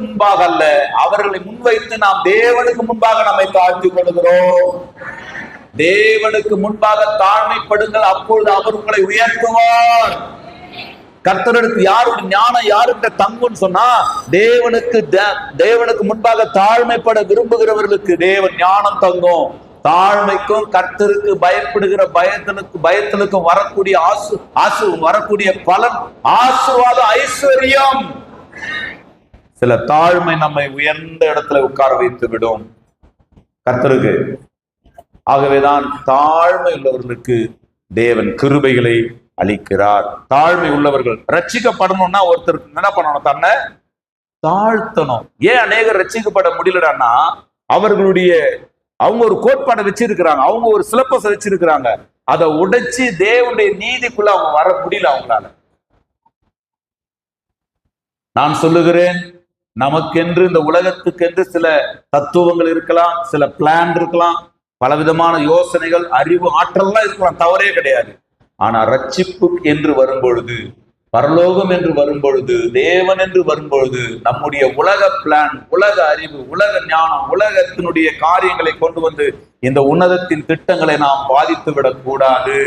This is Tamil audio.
மனிதர்களுக்கு முன்பாக அல்ல. அவர்களை முன்வைத்து நாம் தேவனுக்கு முன்பாக நம்மை தாழ்த்தி கொள்கிறோம் தேவனுக்கு முன்பாக தாழ்மைப்படுங்கள். அப்பொழுது அவர் உங்களை உயர்த்துவார். கர்த்தருக்கு யாருடைய ஞானம் யாருக்கிட்ட தங்குன்னு சொன்னா தேவனுக்கு தேவனுக்கு முன்பாக தாழ்மைப்பட விரும்புகிறவர்களுக்கு தேவன் ஞானம் தங்கும். தாழ்மைக்கும் கர்த்தருக்கு பயப்படுகிற பயத்தனுக்கு பயத்தனுக்கும் வரக்கூடிய ஆசு ஆசு வரக்கூடிய பலன் ஆசுவாத ஐஸ்வர்யம். சில தாழ்மை நம்மை உயர்ந்த இடத்துல உட்கார வைத்து விடும். கர்த்தருக்கு. ஆகவேதான் தாழ்மை உள்ளவர்களுக்கு தேவன் கிருபைகளை அளிக்கிறார். தாழ்மை உள்ளவர்கள் ரட்சிக்கப்படணும்னா ஒருத்தர் என்ன பண்ணணும்? தன்னை தாழ்த்தணும். ஏன் அநேகர் ரட்சிக்கப்பட முடியலடான்னா அவர்களுடைய அவங்க ஒரு கோட்பாடை வச்சிருக்கிறாங்க. அவங்க ஒரு சிலப்பஸை வச்சிருக்கிறாங்க. அதை உடைச்சு தேவனுடைய நீதிக்குள்ள அவங்க வர முடியல அவங்களால. நான் சொல்லுகிறேன் நமக்கென்று இந்த உலகத்துக்கென்று சில தத்துவங்கள் இருக்கலாம் சில பிளான் இருக்கலாம் பலவிதமான யோசனைகள் அறிவு ஆற்றல்லாம் இருக்கலாம் தவறே கிடையாது. ஆனா ரட்சிப்பு என்று வரும்பொழுது பரலோகம் என்று வரும்பொழுது தேவன் என்று வரும்பொழுது நம்முடைய உலக பிளான் உலக அறிவு உலக ஞானம் உலகத்தினுடைய காரியங்களை கொண்டு வந்து இந்த உன்னதத்தின் திட்டங்களை நாம் பாதித்து விடக்கூடாது.